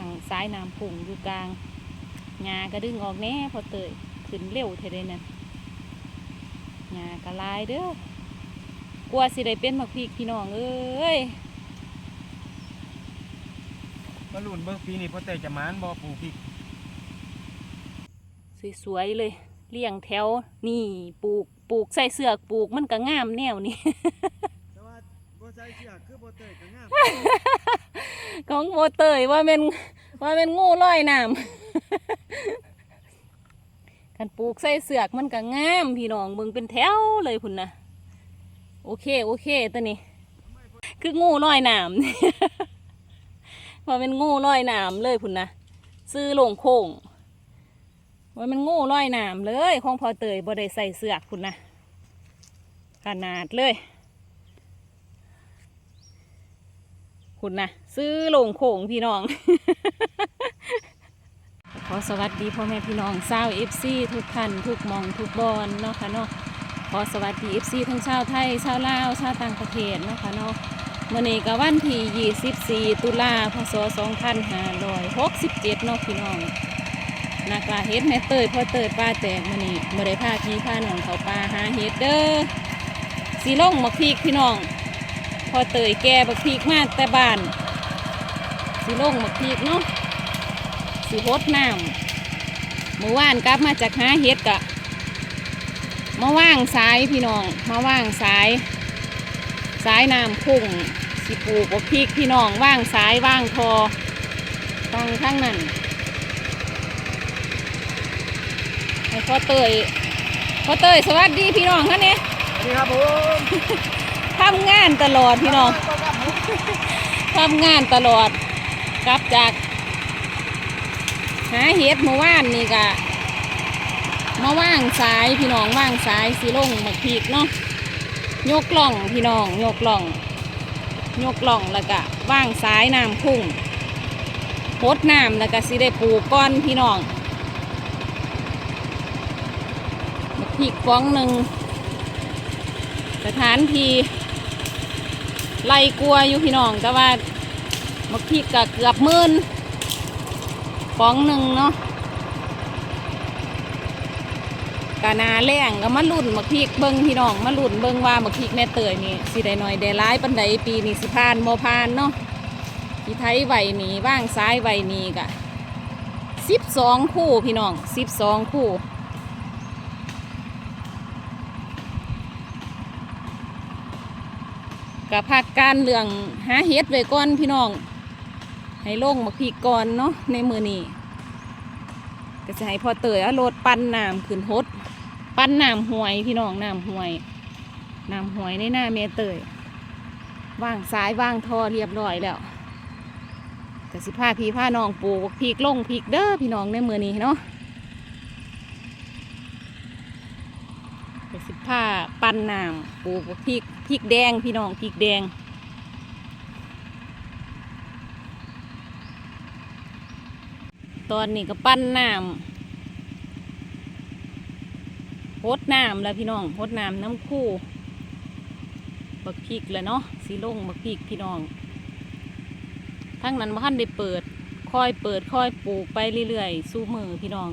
างซ้ายน้ำพุ่งอยู่กลางหญ้าก็ดึงออกแน่พอเตยขึ้นเร็วเท่าใดนั่นหญ้าก็หลายเด้อกลัวสิได้เป็นมักพริกพี่น้องเอ้ยมาลุ่นเบิ่งปีนี้พ่อเต้จะหมานบ่ปลูกพริกสวยๆเลยเลี้ยงแถวนี่ปลูกปลูกใส่เสือกปลูกมันก็งามแนวนี้แต่ว่าบ่ใส่เสื้อคือพ่อเต้ก็งาม ของโมเตยว่าเป็นว่าเป็นงูลอยน้ำกันปลูกใส่เสือกมันก็งามพี่น้องเบิ่งเป็นแถวเลยพุ่นนะโอเคโอเคตัวนี้ คืองูลอยน้ำว่าเป็นงูลอยน้ำเลยพุ่นนะซื้อลงโค้งว่ามันงูลอยน้ำเลยของพอเตยบ่ได้ใส่เสือกพุ่นนะขนาดเลย คุณนะซื้อลงโขงพี่น้อง ขอสวัสดีพ่อแม่พี่น้องชาวเอฟซีทุกท่านทุกมองทุกบอลเนาะค่ะเนาะขอสวัสดีเอฟซีทั้งชาวไทยชาวลาวชาวต่างประเทศเนาะค่ะเนาะมื่อนี้ก็วันที่24 ตุลาพศ2567เนาะพี่น้องนากาเฮ็ดแม่เตยพ่อเตยป้าแตกมื่อนี้บ่ได้พาพี่พาน้องเขาป่าหาเฮ็ดเด้อสีลงมาพริกพี่น้อง พอเตยแก่บักพริกมาแต่บ้าน สิลงบักพริกเนาะสิฮดน้ำเมื่อวานกลับมาจากหาเฮ็ดกะมาว่างสายพี่น้องมาว่างสายสายน้ำพุ่งสิปูบักพริกพี่น้องว่างสายว่างทอฟังทั้งนั้นให้พ่อเตยพ่อเตยสวัสดีพี่น้องท่านนี้สวัสดีครับผม ทำงานตลอดพี่น้องทำงานตลอดกลับจากหาเห็ดเมื่อวานนี่กะมาว่างสายพี่น้องว่างสายสีลงหมักพีกเนาะยกล่องพี่น้องยกล่อง ยกล่องแล้วก็ว่างสายน้ำพุ่งพดน้ำแล้วก็สิได้ปูกก้อนพี่น้องหมักพีกฟ้องหนึ่งสถานที่ ไล่กลัวอยู่พี่น้องแต่ว่าหมักพีกก็เกือบหมื่นฟองหนึ่งเนาะกานาแรงก็มาลุ่นมักพริกเบิ้งพี่น้องมาลุ่นเบิ้งว่ามักพริกแม่เตยนี่สิได้หน่อยได้ร้ายปันใดปีนี้สิพานโมพานเนาะที่ไทยไหวนี่ว่างซ้ายไหวนี่กะสิบสองคู่พี่น้องสิบสองคู่ กับพักการเรื่องหาเฮ็ดไว้ก่อนพี่น้อง ให้โล่งมักพริกก่อนเนาะในมือนี้ก็จะให้พอเตยเอารถปั้นน้ำขึ้นฮดปั้นน้ำห่วยพี่น้องน้ำห่วยน้ำห่วยในหน้าเมเตยว่างซ้ายว่างทอเรียบร้อยแล้วก็สิพาพี่พาน้องปลูกพริกลงพริกเด้อพี่น้องในมือนี้เนาะก็สิพา ปั้นน้ำปลูกพริกพริกแดงพี่น้องพริกแดงตอนนี้ก็ปั้นน้ำหดน้ำแล้วพี่น้องหดน้ำน้ำคู่ บักพริกแล้วเนาะสีลงบักพริกพี่น้อง ทั้งนั้นบ้านได้เปิดค่อยเปิดค่อยปลูกไปเรื่อยๆสู้มือพี่น้อง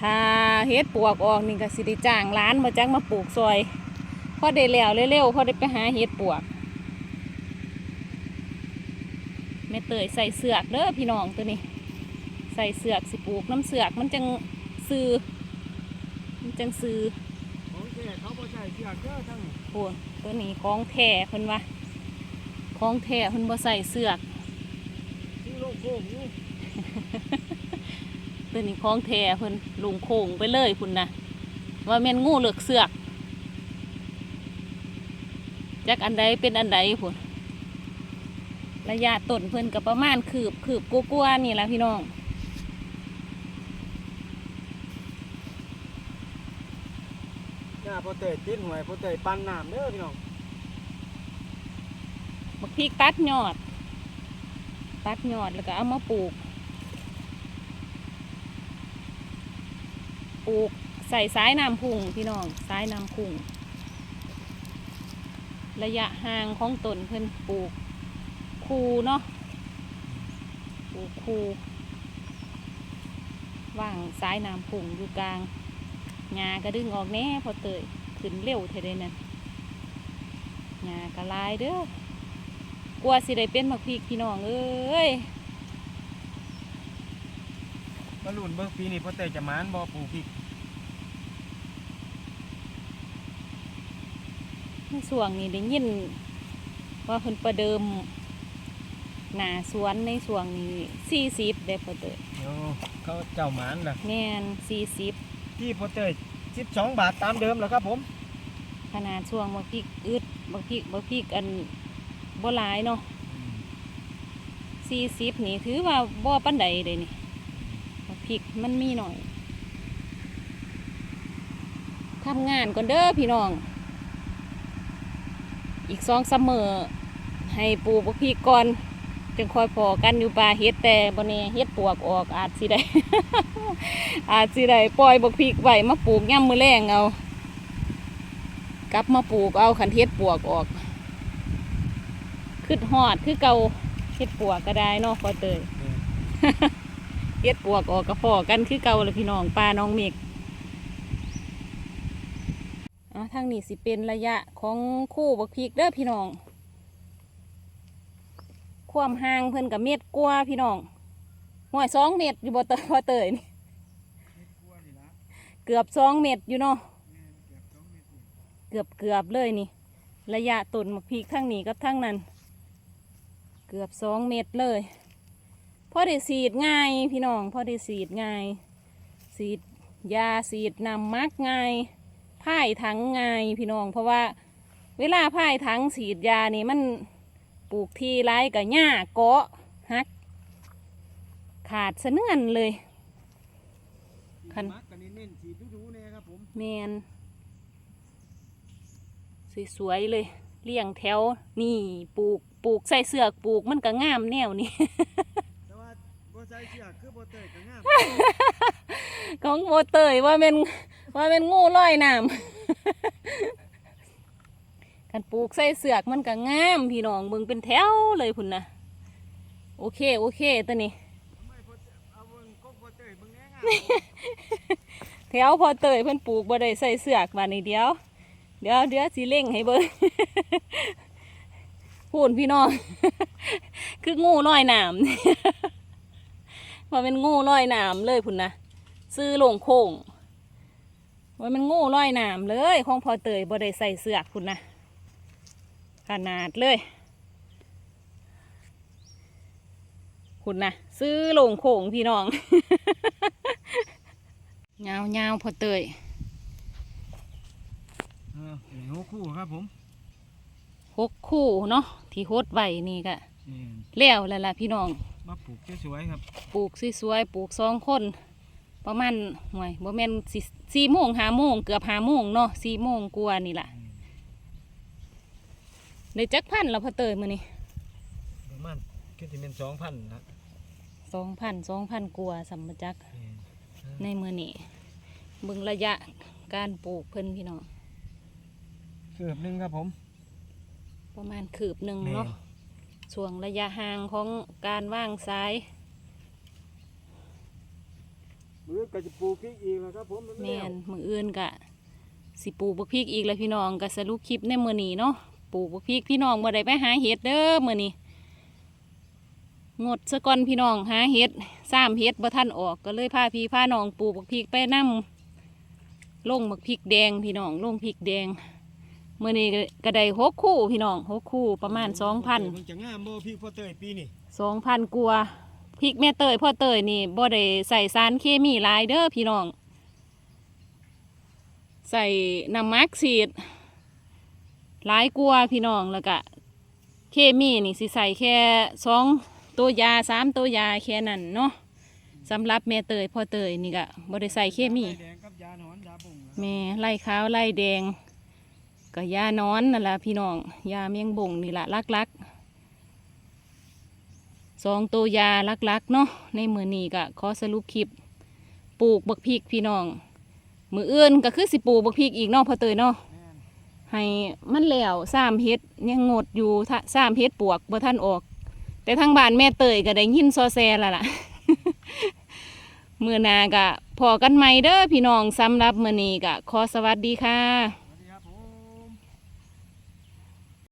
ถ้าเฮ็ดปลวกออกนี่ก็สิได้จ้างร้านมาจักมาปลูกซอยพอได้แล้วเร็วๆพอได้ไปหาเฮ็ดปลวกแม่เตยใส่เสือกเด้อพี่น้องตัวนี้ใส่เสือกสิปลูกน้ำเสือกมันจังซื้อมันจังซื้อของแท้เขาบ่ใส่เสื้อเด้อทั้งโอ้ตัวนี้ของแท้เพิ่นว่าของแท้เพิ่นบ่ใส่เสือกที่โลกโค้ งอยู่ตัวนี้ของแท้เพิ่นลุงโค้งไปเลยพุ่นนะว่าแม่นงูเหลือกเสือกจักอันใดเป็นอันใดพุ่นระยะต้นเพิ่นก็ประมาณคืบคืบกลัวาๆนี่ล่ะพี่น้องหน้าพ่อเต้ติดหวยพ่อเต้ปั้นน้ำเด้อพี่น้องบักพริกตัดยอด ตัดยอดแล้วก็เอามาปลูก ปลูกใส่สายน้ำพุ่งพี่น้องสายน้ำพุ่ง ระยะห่างของต้นเพิ่นปลูก คูเนาะปลูกคูว่างสายน้ำพุ่งอยู่กลางหญ้าก็ดึงออกแน่พอเตยขึ้นเร็วเท่านั่นหญ้าก็หลายเด้อกลัวสิได้เป็นมักพริกพี่น้องเอ้ยมาลุ้นเบิ่งปีนี้พอเตยจะมานบ่ปลูกพริก ใน ส่วงนี้ได้ยิน ว่าเพิ่นประเดิม หนาสวนในส่วงนี้สี่สิบได้พอเตยเดี๋ยวเขาเจ้าหมานล่ะแม่นสี่สิบที่พ่อเตย12บาทตามเดิมแล้วครับผม ขนาดช่วงบักพริกอึดบักพริกบักพริกอันบ่หลายเนาะสี่สิบนี่ถือว่าบ่ปันใดเลยนี่บักพริกมันมีหน่อยทำงานก่อนเด้อพี่น้อง อีกสองซัมเมอร์ให้ปลูกบักพริกก่อนจึงคอยพอกันอยู่ป่าเฮ็ดแต่บ่แน่เฮ็ดปวกออกอาจสิได้ อาจสิได้ปล่อยบักพริกไว้มาปลูกย่ำมือแรงเอากลับมาปลูกเอาขันเฮ็ดปวกออกขึ้นหอดคือเก่าเฮ็ดปวกก็ได้เนาะพอเตยเฮ็ดปวกออกกระพอกันคือเก่าเลยพี่น้องปลาน้องเมก เอาทางนี้สิเป็นระยะของคู่บักพริกเด้อพี่น้อง ความห่างเพิ่นกับเม็ดกว่าพี่น้องห่วยสองเม็ดอยู่บ่เตยพอเตยนี่เกือบสองเม็ดอยู่เนาะเกือบเกือบเลยนี่ ระยะต้นมะพริกทั้งนี้กับทั้งนั้น เกือบสองเมตรเลยพอได้สีดง่ายพี่น้องพอได้สีดง่าย สีดยาสีดนำมักง่าย พ่ายถังง่ายพี่น้อง เพราะว่าเวลาพ่ายถังสีดยานี่มันปลูกทีไรกับหญ้าเกาะหัก ขาดสะเนื่อนเลยคันมักกันเน้นๆสีดูๆเนี่ยครับผมแมนสวยๆเลยเลี้ยงแถวนี่ปลูกปลูกใส่เสือกปลูกมันก็งามแนวนี่แต่ว่าบ่ใส่เชือกคือบ่เตยก็งามของโมเตยว่าเป็น ว่าเป็นงูลอยน้ำกันปลูกใส่เสือกมันก็งามพี่น้องเบิ่งเป็นแถวเลยพุ่นนะโอเคโอเคตัวนี้แถวพอเตยเพิ่นปลูกบ่ได้ใส่เสือกมาในเดียว เดี๋ยวเดี๋ยวสิเล่งให้เบิ่งพูนพี่น้อง คืองูลอยน้ำว่าเป็นงูลอยน้ำเลยพุ่นนะซื้อลงโค้ง ว่ามันงูลอยน้ำเลยของพอเตยบ่ได้ใส่เสือกพุ่นนะขนาดเลยพุ่นนะซื้อลงโค้งพี่น้องเงาเงาๆพอเตยเออเหนียวคู่ครับผมหกคู่เนาะที่โฮดไว้นี่ก็นี่แล้วแล้วล่ะพี่น้อง มาปลูกสวยๆครับ ปลูกสวยๆปลูกสองคน ประมาณห่วยบ่แม่นสิสี่โมงห้าโมงเกือบห้าโมงเนาะสี่โมงกว่านี่ล่ะได้จักพันแล้วพอเตยมื้อนี้ประมาณคือสิเป็น2,000นะสองพันสองพันกว่าสัมมจักในมื้อนี้เบิ่งระยะการปลูกเพิ่นพี่น้องเกือบหนึงครับผม ประมาณคืบหนึ่งแม่เนาะช่วงระยะห่างของการว่างซ้าย มือก็จะปลูกพริกอีกแล้วครับผมมันแมแล้วนมืออื่นกะสิปลูกบักพริกอีกแล้วพี่น้องก็สรุปคลิปในมือนี้เนาะปลูกบักพริกพี่น้องบ่ได้ไปหาเห็ดเด้อมือนี้งดซะก่อนพี่น้องหาเห็ดสามเห็ดบ่ทันออกก็เลยพาพี่พาน้องปลูกบักพริกไปนํลงบักพริกแดงพี่น้องลงพริกแดงมือนี้ก็ก็ได้หกคู่พี่น้องหกคู่ประมาณสองพันมันจะงามบ่พริกพ่อเตยปีนี้สองพันกัวา พริกแม่เตยพ่อเตยนี่บ่ได้ใส่สารเคมีหลายเด้อพี่น้อง ใส่น้ำมักสีดหลายกัวพี่น้องแล้วก็เคมีนี่สิใส่แค่สองตัวยาสามตัวยาแค่นั้นเนาะสำหรับแม่เตยพ่อเตยนี่ก็บ่ได้ใส่เคมีแดงกับยาหนอนยาบุ่งแม่ไล่ขาวไล่แดงก็ยานอนนั่นแหละพี่น้องยาเมียงบ่งนี่ละลักลักๆ สองตัวยาลักลักๆเนาะในมือนี้ก็ขอสรุปคลิปปลูกบักพริกพี่น้อง มืออื่นก็คือสิปลูกบักพริกอีกเนาะพอเตยเนาะให้มันแล้วสามเฮ็ดยังงดอยู่ถ้าสามเฮ็ดปวกบ่ท่านออก แต่ทางบ้านแม่เตยก็ได้ยินซอแซแล้วล่ะมือนากะพอกันไหมเด้อพี่น้องสำหรับมือนี้กะขอสวัสดีค่ะ